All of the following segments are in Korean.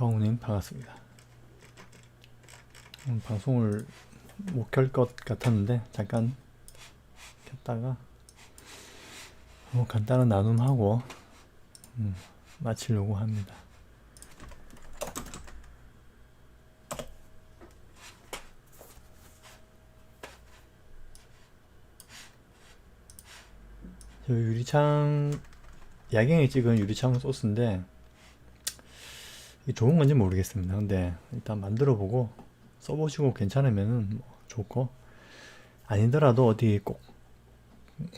강우님 반갑습니다. 오늘 방송을 못 켤 것 같았는데 잠깐 켰다가 뭐 간단한 나눔하고 음, 마치려고 합니다. 저 유리창 야경에 찍은 유리창 소스인데 좋은 건지 모르겠습니다. 근데 일단 만들어 보고 써보시고 괜찮으면은 뭐 좋고 아니더라도 어디 꼭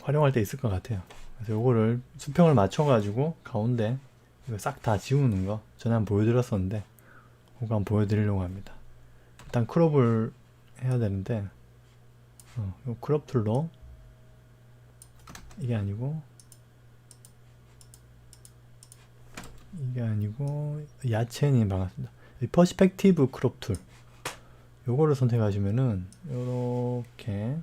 활용할 때 있을 것 같아요. 그래서 요거를 수평을 맞춰가지고 가운데 이거 싹 다 지우는 거 전에 한번 보여드렸었는데 그거 한번 보여드리려고 합니다. 일단 크롭을 해야 되는데 어, 요 크롭 툴로 이게 아니고 이게 아니고 야채님 반갑습니다. 이 퍼스펙티브 크롭 툴 요거를 선택하시면은 요렇게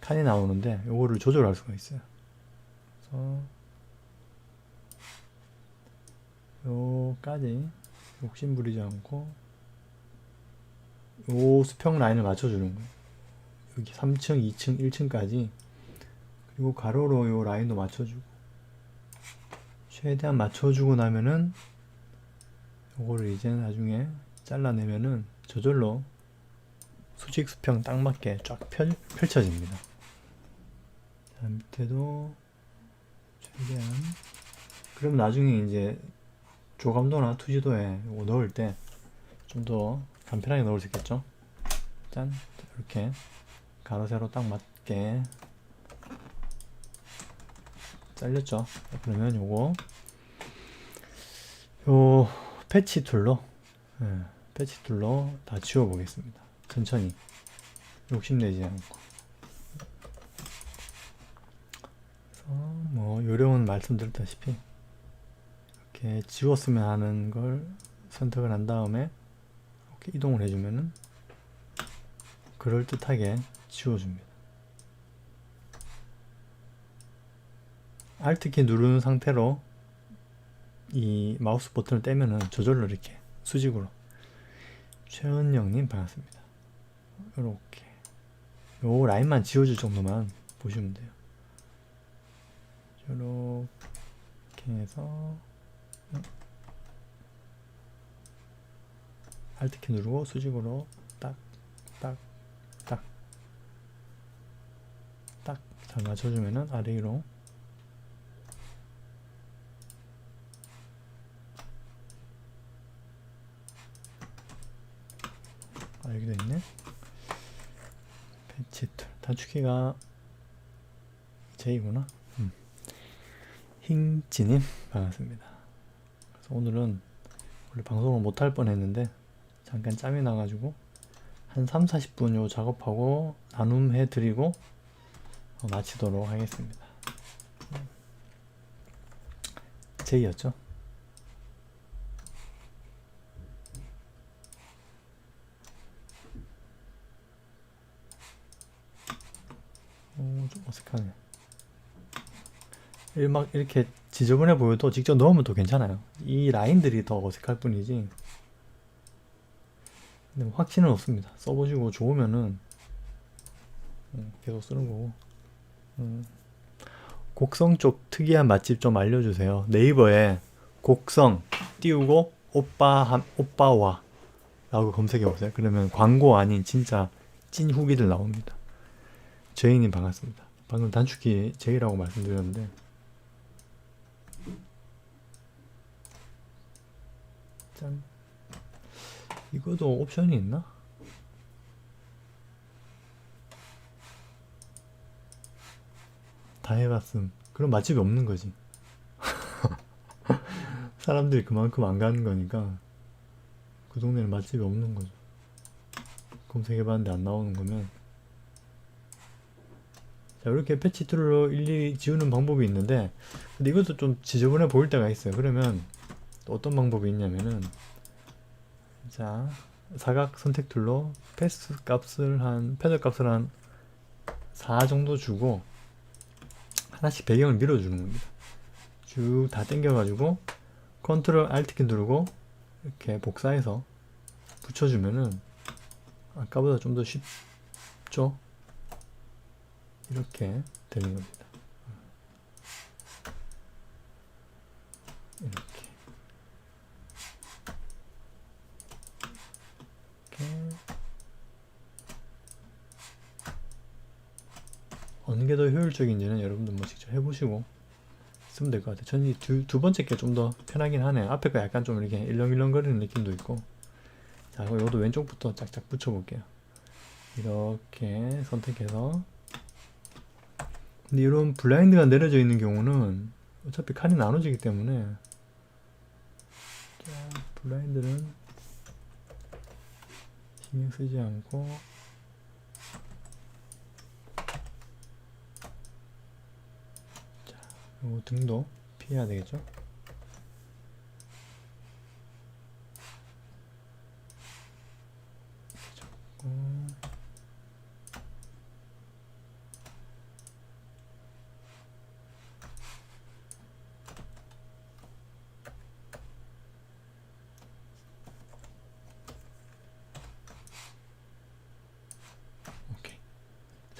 칸이 나오는데 요거를 조절할 수가 있어요. 그래서 요까지 욕심 부리지 않고 요 수평 라인을 맞춰주는 거예요. 여기 3층, 2층, 1층까지 그리고 가로로 요 라인도 맞춰주고 최대한 맞춰주고 나면은 요거를 이제 나중에 잘라내면은 저절로 수직 수평 딱 맞게 쫙 펼, 펼쳐집니다. 자, 밑에도 최대한 그럼 나중에 이제 조감도나 투지도에 요거 넣을 때 좀 더 간편하게 넣을 수 있겠죠? 짠 이렇게 가로 세로 딱 맞게 잘렸죠? 그러면 요거 요 패치 툴로 예, 패치 툴로 다 지워 보겠습니다. 천천히 욕심내지 않고 뭐 요령은 말씀드렸다시피 이렇게 지웠으면 하는 걸 선택을 한 다음에 이렇게 이동을 해주면은 그럴듯하게 지워줍니다. Alt키 누르는 상태로 이 마우스 버튼을 떼면은 저절로 이렇게 수직으로 최은영님 반갑습니다. 이렇게 요 라인만 지워줄 정도만 보시면 돼요. 이렇게 해서 Alt키 누르고 수직으로 딱 딱 딱 딱 잘 맞춰주면은 아래 위로 아 여기도 있네. 패치 툴. 단축키가 J구나. 음. 힝지님 반갑습니다. 그래서 오늘은 원래 방송을 못할 뻔했는데 잠깐 짬이 나가지고 한 3, 40분 요 작업하고 나눔해 드리고 어, 마치도록 하겠습니다. J였죠 오, 좀 어색하네. 일- 막 이렇게 지저분해 보여도 직접 넣으면 또 괜찮아요. 이 라인들이 더 어색할 뿐이지. 근데 뭐 확신은 없습니다. 써보시고 좋으면은 음, 계속 쓰는 거고. 음. 곡성 쪽 특이한 맛집 좀 알려주세요. 네이버에 곡성 띄우고 오빠 한 오빠와 라고 검색해 보세요. 그러면 광고 아닌 진짜 찐 후기들 나옵니다. 제이님 반갑습니다. 방금 단축키 제이라고 말씀드렸는데 짠 이것도 옵션이 있나? 다 해봤음. 그럼 맛집이 없는 거지. 사람들이 그만큼 안 가는 거니까 그 동네는 맛집이 없는 거죠. 검색해봤는데 안 나오는 거면 자 이렇게 패치 툴로 일일이 지우는 방법이 있는데 근데 이것도 좀 지저분해 보일 때가 있어요 그러면 또 어떤 방법이 있냐면은 자 사각 선택 툴로 패스 값을 한 패널 값을 한 4 정도 주고 하나씩 배경을 밀어주는 겁니다 쭉 다 당겨 가지고 컨트롤 알트 키 누르고 이렇게 복사해서 붙여주면은 아까보다 좀 더 쉽죠? 이렇게 되는 겁니다. 이렇게 이렇게 어느 게 더 효율적인지는 여러분들 뭐 직접 해보시고 쓰면 될 것 같아요. 저는 이 두, 두 번째 게 좀 더 편하긴 하네요. 앞에 거 약간 좀 이렇게 일렁일렁 거리는 느낌도 있고. 자, 그럼 이것도 왼쪽부터 짝짝 붙여볼게요. 이렇게 선택해서. 근데 이런 블라인드가 내려져 있는 경우는 어차피 칸이 나눠지기 때문에. 자, 블라인드는 신경 쓰지 않고. 요 등도 피해야 되겠죠?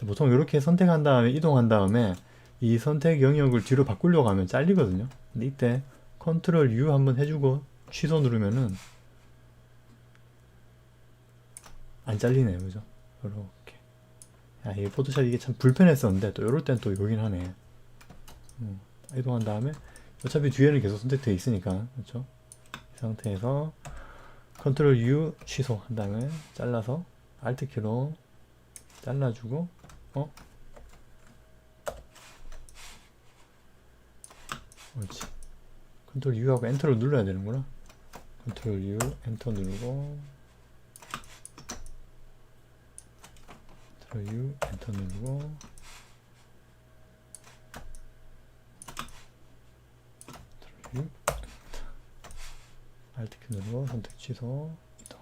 보통 이렇게 선택한 다음에 이동한 다음에 이 선택 영역을 뒤로 바꾸려고 하면 잘리거든요. 근데 이때 컨트롤 U 한번 해주고 취소 누르면은 안 잘리네요. 그죠? 이렇게. 야, 이 포토샵 이게 참 불편했었는데 또 이럴 땐또 여긴 하네. 음, 이동한 다음에 어차피 뒤에는 계속 선택되어 있으니까 그렇죠? 이 상태에서 컨트롤 U 취소 한 다음에 잘라서 Alt 키로 잘라주고 어? 옳지. 컨트롤 U하고 엔터를 눌러야 되는구나. 컨트롤 U, 엔터 누르고 컨트롤 U, 엔터 누르고 컨트롤 U, 엔터 Alt 키 누르고 선택 취소 이동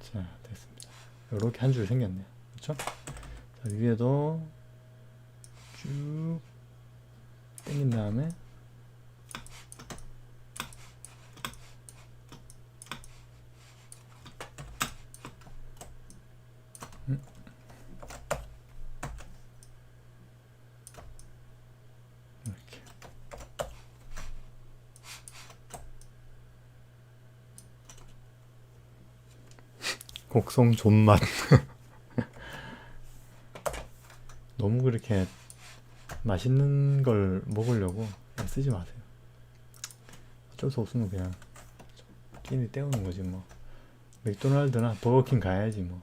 자 됐습니다. 이렇게 한 줄 생겼네요. 그렇죠? 자, 위에도 쭉 당긴 다음에 곡성 존맛. 너무 그렇게 맛있는 걸 먹으려고 쓰지 마세요. 어쩔 수 없으면 그냥 끼니 때우는 거지 뭐. 맥도날드나 버거킹 가야지 뭐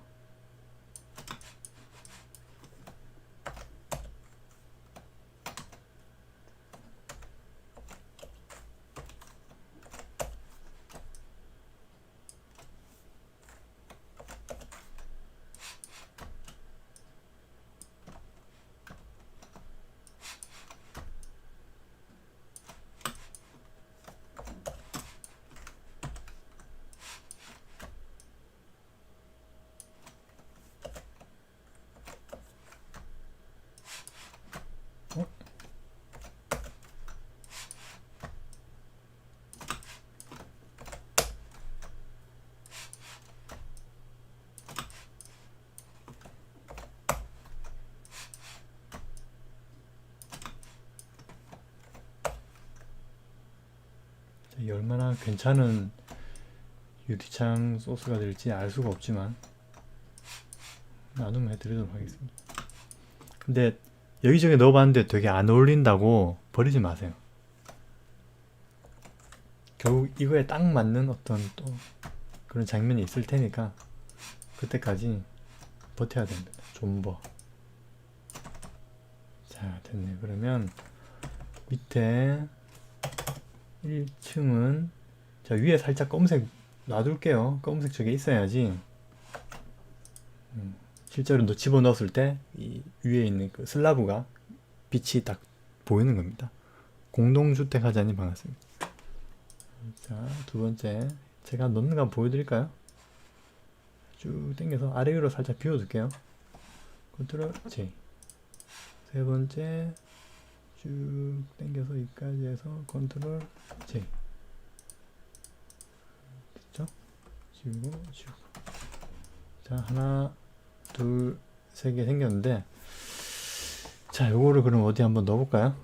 얼마나 괜찮은 유리창 소스가 될지 알 수가 없지만 나눔 해드리도록 하겠습니다. 근데 여기저기 넣어봤는데 되게 안 어울린다고 버리지 마세요. 결국 이거에 딱 맞는 어떤 또 그런 장면이 있을 테니까 그때까지 버텨야 됩니다. 존버. 자, 됐네. 그러면 밑에 1층은 자 위에 살짝 검은색 놔둘게요. 검은색 저게 있어야지. 음, 실제로 너 집어 넣었을 때 이 위에 있는 그 슬라브가 빛이 딱 보이는 겁니다. 공동주택 하자니 반갑습니다. 자, 두 번째. 제가 넣는 거 보여드릴까요? 쭉 당겨서 아래 위로 살짝 비워둘게요. 컨트롤 J. 세 번째. 쭉 당겨서 여기까지 해서 컨트롤 J. 됐죠? 지우고, 지우고. 자, 하나, 둘, 세 개 생겼는데. 자, 요거를 그럼 어디 한번 넣어볼까요?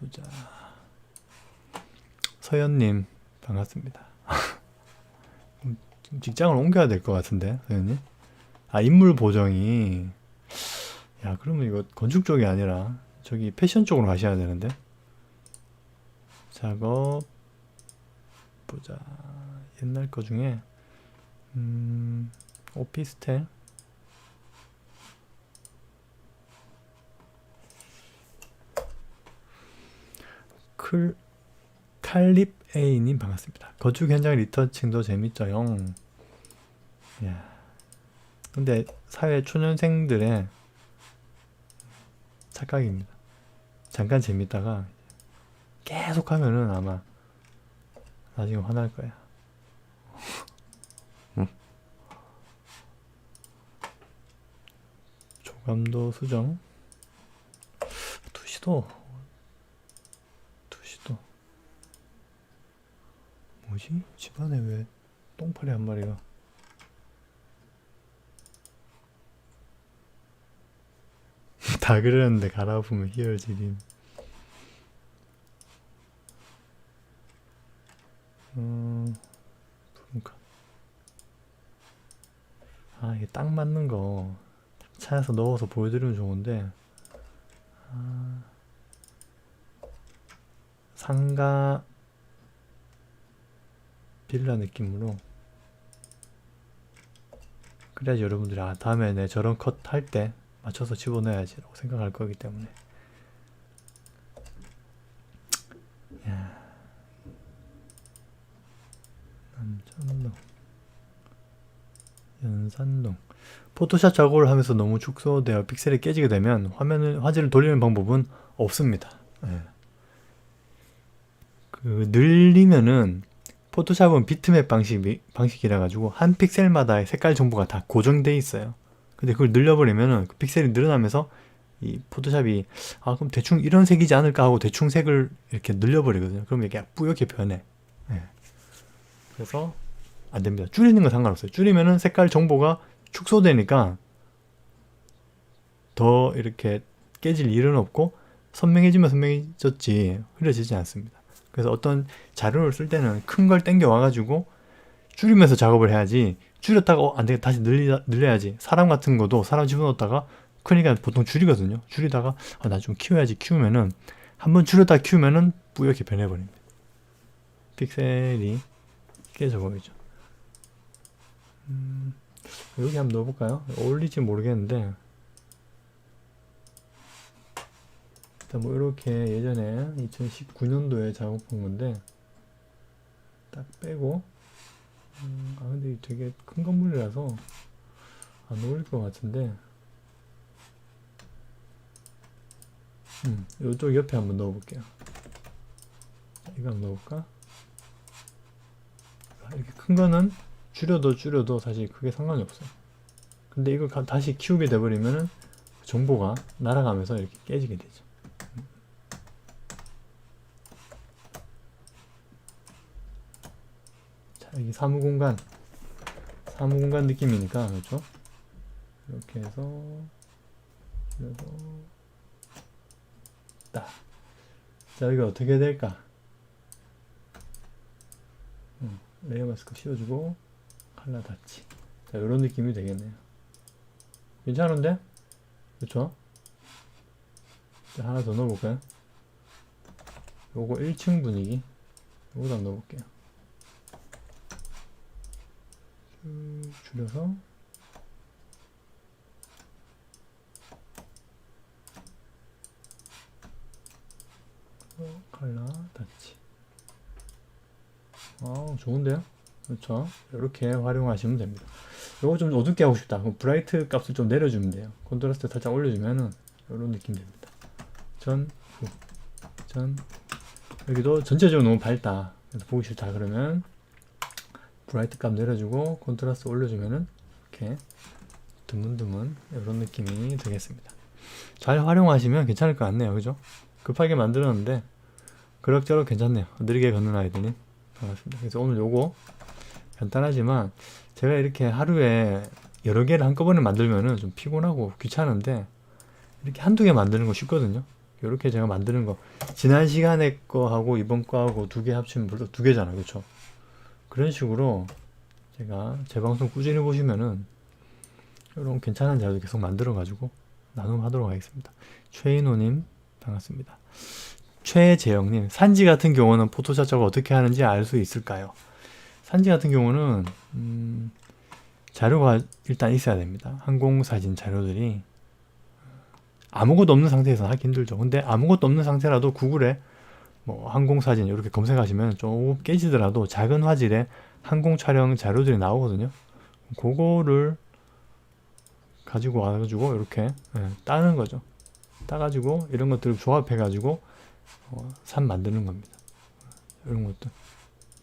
보자. 서현님 반갑습니다. 직장을 옮겨야 될 것 같은데 서현님. 아 인물 보정이. 야 그러면 이거 건축 쪽이 아니라 저기 패션 쪽으로 가셔야 되는데. 작업 보자. 옛날 거 중에 음 오피스텔. 클 칼립 A님 반갑습니다. 건축 현장 리터칭도 재밌죠, 형. 야. 근데 사회 초년생들의 착각입니다. 잠깐 재밌다가 계속 하면은 아마 나중에 화날 거야. 응. 조감도 수정. 투시도 투시도 뭐지? 집안에 왜 똥파리 한 마리가 다 그러는데 갈아엎으면 희열지림 음 푸른카 아 이게 딱 맞는 거. 차에서 넣어서 보여드리면 좋은데. 아 상가 빌라 느낌으로. 그래야지 여러분들이 아 다음에 내 저런 컷 할 때 맞춰서 집어넣어야지 라고 생각할 거기 때문에. 야. 남천동. 연산동. 포토샵 작업을 하면서 너무 축소되어 픽셀이 깨지게 되면 화면을 화질을 돌리는 방법은 없습니다. 예. 그 늘리면은 포토샵은 비트맵 방식 방식이라 가지고 한 픽셀마다의 색깔 정보가 다 고정돼 있어요. 근데 그걸 늘려버리면은 그 픽셀이 늘어나면서 이 포토샵이 아 그럼 대충 이런 색이지 않을까 하고 대충 색을 이렇게 늘려버리거든요. 그럼 이게 뿌옇게 변해. 예. 그래서 안 됩니다. 줄이는 건 상관없어요. 줄이면은 색깔 정보가 축소되니까 더 이렇게 깨질 일은 없고 선명해지면 선명해졌지 흐려지지 않습니다. 그래서 어떤 자료를 쓸 때는 큰 걸 땡겨 와가지고 줄이면서 작업을 해야지. 줄였다가 어, 안 되겠다. 다시 늘리, 늘려야지. 사람 같은 것도 사람 집어넣었다가 크니까 보통 줄이거든요. 줄이다가 아, 나 좀 키워야지. 키우면은 한번 줄였다 키우면은 뿌옇게 변해버립니다. 픽셀이 깨져 보이죠. 음, 여기 한번 넣어볼까요? 어울릴지 모르겠는데. 일단 뭐 이렇게 예전에 2019년도에 작업한 건데 딱 빼고 음, 아 근데 되게 큰 건물이라서 안 어울릴 것 같은데. 음, 이쪽 옆에 한번 넣어볼게요. 이거 한번 넣어볼까? 아, 이렇게 큰 거는 줄여도 줄여도 사실 크게 상관이 없어요. 근데 이걸 가- 다시 키우게 돼버리면은 정보가 날아가면서 이렇게 깨지게 되죠 자, 여기 사무 공간. 사무 공간 느낌이니까, 그렇죠? 이렇게 해서, 그래서, 딱. 자, 여기 어떻게 될까? 음, 레이어 마스크 씌워주고, 칼라 닫지. 자, 이런 느낌이 되겠네요. 괜찮은데? 그렇죠? 자, 하나 더 넣어볼까요? 요거 1층 분위기. 요거도 한번 넣어볼게요. 쭉 줄여서 어, 칼라 닫지 아 좋은데요? 그렇죠 이렇게 활용하시면 됩니다 이거 좀 어둡게 하고 싶다 그럼 브라이트 값을 좀 내려주면 돼요 컨트라스트 살짝 올려주면은 이런 느낌 됩니다 전, 후, 전, 후. 여기도 전체적으로 너무 밝다. 그래서 보기 싫다 그러면 브라이트 값 내려주고 컨트라스트 올려주면은 이렇게 드문드문 이런 느낌이 되겠습니다. 잘 활용하시면 괜찮을 것 같네요. 그죠? 급하게 만들었는데 그럭저럭 괜찮네요. 느리게 걷는 아이들이 반갑습니다. 그래서 오늘 요거 간단하지만 제가 이렇게 하루에 여러 개를 한꺼번에 만들면은 좀 피곤하고 귀찮은데 이렇게 한두 개 만드는 거 쉽거든요. 이렇게 제가 만드는 거 지난 시간에 거하고 이번 거하고 두 개 합치면 벌써 두 개잖아요. 그렇죠? 그런 식으로 제가 제 방송 꾸준히 보시면은 이런 괜찮은 자료 계속 만들어 가지고 나눔하도록 하겠습니다. 최인호님 반갑습니다. 최재영님 산지 같은 경우는 포토샵 작업 어떻게 하는지 알 수 있을까요? 산지 같은 경우는 음, 자료가 일단 있어야 됩니다. 항공사진 자료들이 아무것도 없는 상태에서 하기 힘들죠. 근데 아무것도 없는 상태라도 구글에 뭐 항공 사진 이렇게 검색하시면 조금 깨지더라도 작은 화질의 항공 촬영 자료들이 나오거든요. 그거를 가지고 와가지고 이렇게 예, 따는 거죠. 따가지고 이런 것들을 조합해가지고 어, 산 만드는 겁니다. 이런 것도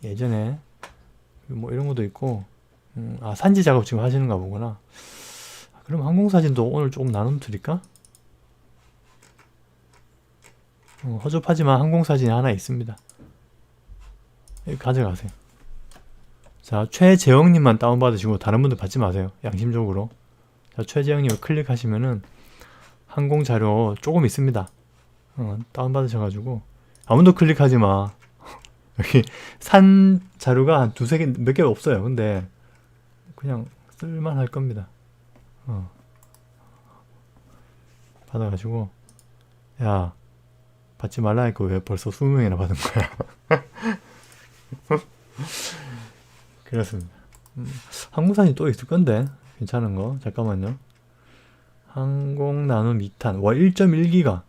예전에 뭐 이런 것도 있고 음, 아 산지 작업 지금 하시는가 보구나. 아, 그럼 항공 사진도 오늘 조금 나눔 드릴까? 어, 허접하지만 항공사진이 하나 있습니다. 여기 가져가세요. 자, 최재영님만 다운받으시고 다른 분들 받지 마세요. 양심적으로. 자, 최재영님을 클릭하시면은 항공 자료 조금 있습니다. 어, 다운받으셔가지고 아무도 클릭하지 마. 여기 산 자료가 한 두세 개, 몇 개 없어요. 근데 그냥 쓸만 할 겁니다. 어. 받아가지고 야 받지 말라니까 왜 벌써 20명이나 받은 거야? 그렇습니다. 음, 항공사진이 또 있을 건데 괜찮은 거 잠깐만요. 항공 나눔 2탄 와 1.1기가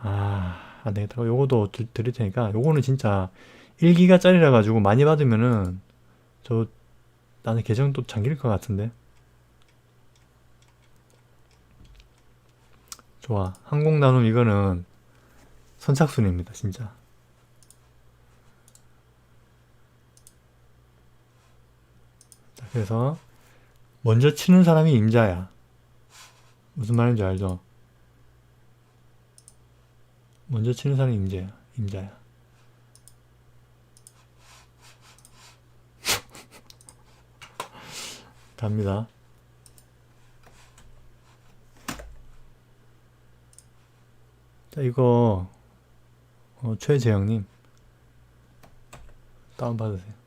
아 안되겠다. 요거도 드, 드릴 테니까 요거는 진짜 1기가짜리라 가지고 많이 받으면은 저 나는 계정 또 잠길 것 같은데 좋아. 항공 나눔 이거는 선착순입니다, 진짜. 자, 그래서 먼저 치는 사람이 임자야. 무슨 말인지 알죠? 먼저 치는 사람이 임자야. 임자야. 갑니다. 자, 이거 어, 최재영님 다운받으세요.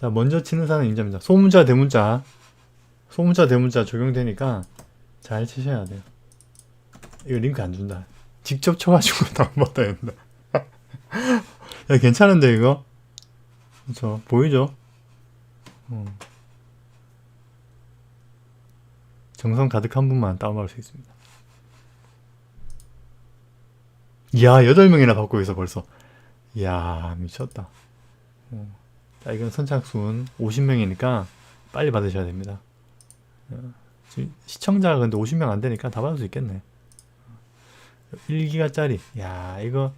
자, 먼저 치는 사람 인자입니다. 소문자, 대문자. 소문자, 대문자 적용되니까 잘 치셔야 돼요. 이거 링크 안 준다. 직접 쳐가지고 다운받아야 된다. 야, 괜찮은데, 이거? 그쵸. 보이죠? 어. 정성 가득한 분만 다운받을 수 있습니다. 이야, 8명이나 받고 있어, 벌써. 이야, 미쳤다. 어. 자, 이건 선착순 50명이니까 빨리 받으셔야 됩니다. 어, 시청자가 근데 50명 안 되니까 다 받을 수 있겠네. 1기가짜리. 야, 이거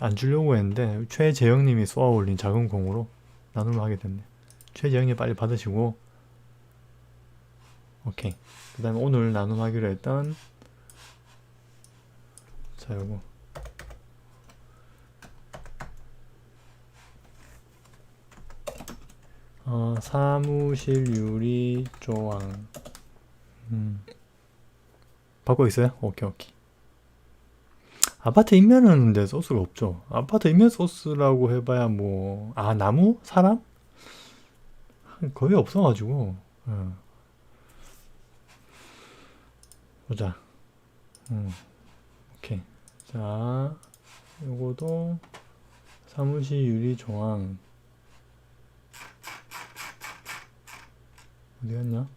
안 주려고 했는데 최재영님이 쏘아 올린 작은 공으로 나눔을 하게 됐네. 최재영님 빨리 받으시고 오케이. 그 다음에 오늘 나눔하기로 했던 자 요거 어, 사무실 유리 조항 음. 받고 있어요? 오케이 오케이 아파트 인면은 근데 소스가 없죠 아파트 인면 소스라고 해봐야 뭐 아 나무? 사람? 거의 없어가지고 어. 보자. 음, 오케이. 자, 요거도 사무실 유리 조항. 어디 갔냐?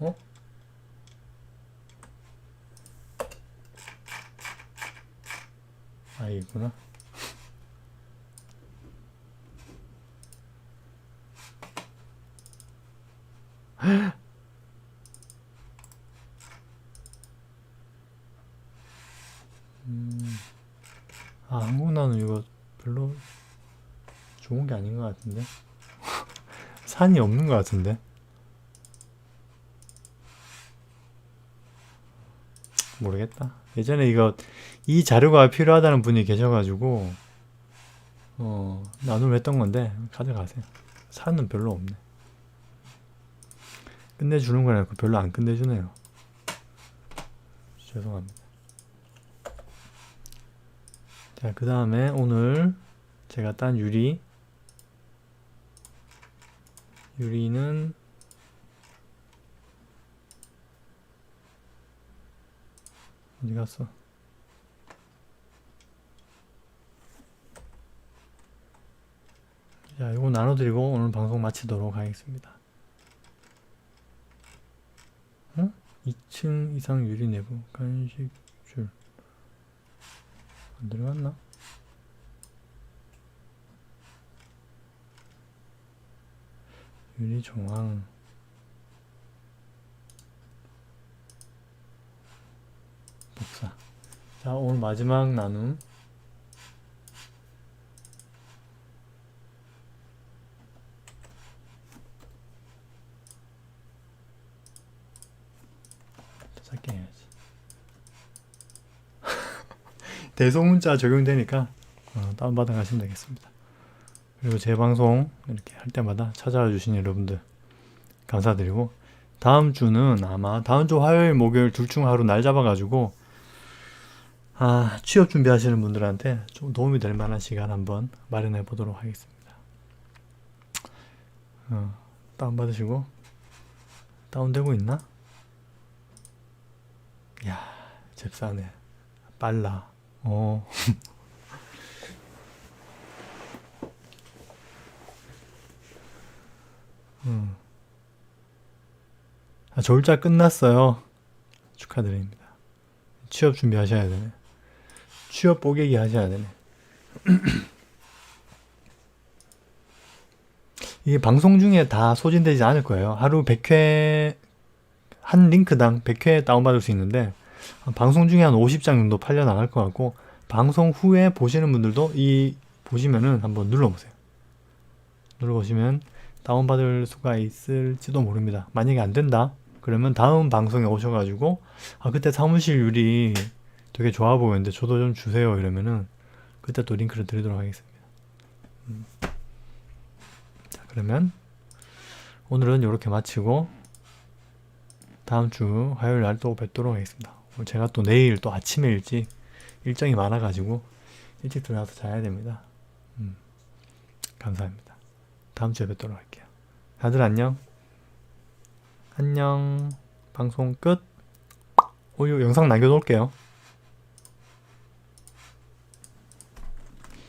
어? 아 이구나. 음, 아 한국 나는 이거 별로 좋은 게 아닌 것 같은데 산이 없는 것 같은데 모르겠다. 예전에 이거 이 자료가 필요하다는 분이 계셔가지고 어 나눔을 했던 건데 가져가세요. 산은 별로 없네. 끝내주는 거라고 별로 안 끝내주네요. 죄송합니다. 자, 그 다음에 오늘 제가 딴 유리 유리는 어디 갔어? 자, 이거 나눠드리고 오늘 방송 마치도록 하겠습니다. 어? 2층 이상 유리 내부 간식 줄. 안 들어갔나? 유리 정황. 복사. 자, 오늘 마지막 나눔. 더 작게 해야지. 대소문자 적용되니까 어, 다운받아 가시면 되겠습니다. 그리고 제 방송 이렇게 할 때마다 찾아와 주신 여러분들 감사드리고 다음 주는 아마 다음 주 화요일 목요일 둘 중 하루 날 잡아가지고 아 취업 준비하시는 분들한테 좀 도움이 될 만한 시간 한번 마련해 보도록 하겠습니다. 어, 다운 받으시고 다운되고 있나? 야 잽싸네 빨라. 어. 음. 아, 졸자 끝났어요. 축하드립니다. 취업 준비하셔야 되네. 취업 뽀개기 하셔야 되네. 이게 방송 중에 다 소진되지 않을 거예요. 하루 100회, 한 링크당 100회 다운받을 수 있는데, 방송 중에 한 50장 정도 팔려 나갈 것 같고, 방송 후에 보시는 분들도 이, 보시면은 한번 눌러보세요. 눌러보시면 다운받을 수가 있을지도 모릅니다. 만약에 안 된다? 그러면 다음 방송에 오셔가지고, 아, 그때 사무실 율이 되게 좋아 보이는데 저도 좀 주세요. 이러면은, 그때 또 링크를 드리도록 하겠습니다. 음. 자, 그러면, 오늘은 이렇게 마치고, 다음 주 화요일 날 또 뵙도록 하겠습니다. 제가 또 내일 또 아침에 일찍 일정이 많아가지고, 일찍 들어가서 자야 됩니다. 음. 감사합니다. 다음 주에 뵙도록 할게요. 다들 안녕. 안녕. 방송 끝. 오, 이 영상 남겨놓을게요.